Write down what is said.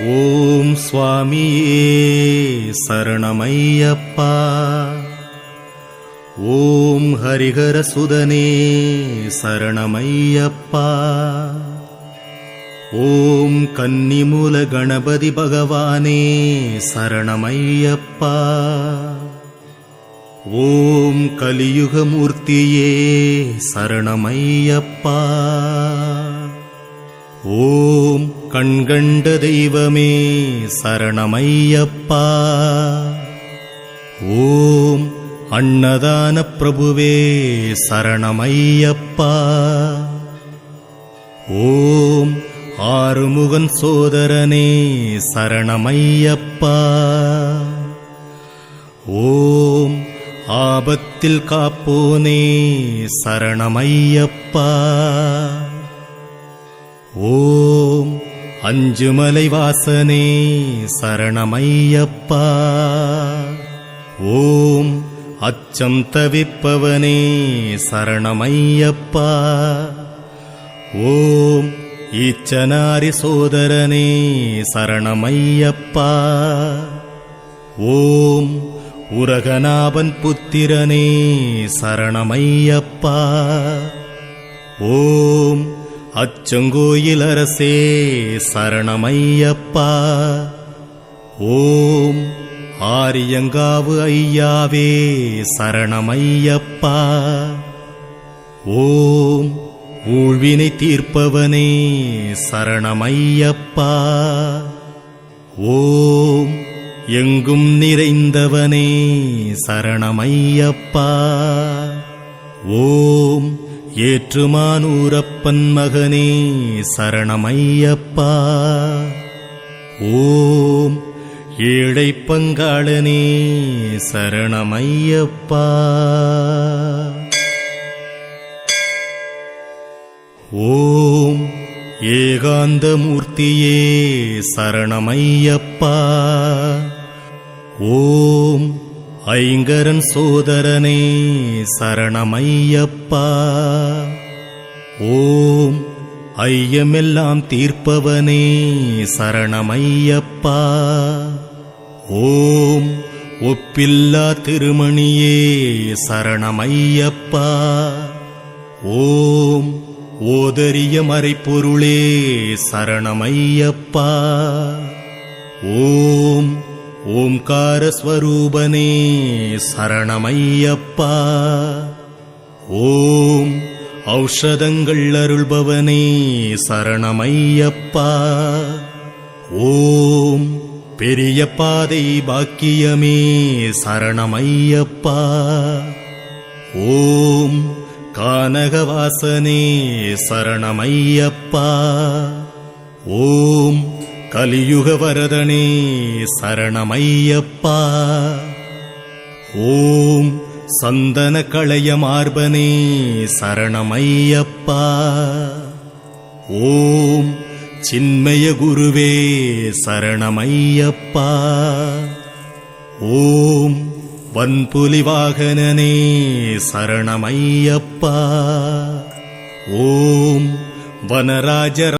ஓம் சுவாமியே சரணமையப்பா. ஓம் ஹரிஹர சுதனே சரணமையப்பா. ஓம் கன்னிமூல கணபதி பகவானே சரணமையப்பா. ஓம் கலியுகமூர்த்தியே சரணமையப்பா. ஓம் கண்கண்ட தெய்வமே சரணமையப்பா. ஓம் அன்னதான பிரபுவே சரணமையப்பா. ஓம் ஆறுமுகன் சோதரனே சரணமையப்பா. ஓம் ஆபத்தில் காப்போனே சரணமையப்பா. ஓம் அஞ்சுமலை வாசனே சரணமையப்பா. ஓம் அச்சம் தவிப்பவனே சரணமையப்பா. ஓம் ஈச்சனாரி சோதரனே சரணமையப்பா. ஓம் உரகநாபன் புத்திரனே சரணமையப்பா. ஓம் அச்சங்கோயில் அரசே சரணமையப்பா. ஓம் ஆரியங்காவு ஐயாவே சரணமையப்பா. ஓம் ஊழ்வினை தீர்ப்பவனே சரணமையப்பா. ஓம் எங்கும் நிறைந்தவனே சரணமையப்பா. ஓம் ஏற்றுமானூரப்பன் மகனே சரணமையப்பா. ஓம் ஏழை பங்காளனே சரணமையப்பா. ஓம் ஏகாந்தமூர்த்தியே சரணமையப்பா. ஓம் ஐங்கரன் சோதரனே சரணமையப்பா. ஓம் ஐயமெல்லாம் தீர்ப்பவனே சரணமையப்பா. ஓம் ஒப்பில்லா திருமணியே சரணமையப்பா. ஓம் ஓதரிய மறைப்பொருளே சரணமையப்பா. ஓம் ஓம்காரஸ்வரூபனே சரணமையப்பா. ஓம் ஔஷதங்கள் அருள்பவனே சரணமையப்பா. ஓம் பெரிய பாதை பாக்கியமே சரணமையப்பா. ஓம் கானகவாசனே சரணமையப்பா. ஓம் கலியுக வரதனே சரணமையப்பா. ஓம் சந்தன களைய மார்பனே சரணமையப்பா. ஓம் சின்மய குருவே சரணமையப்பா. ஓம் வன்புலி வாகனனே சரணமையப்பா. ஓம் வனராஜ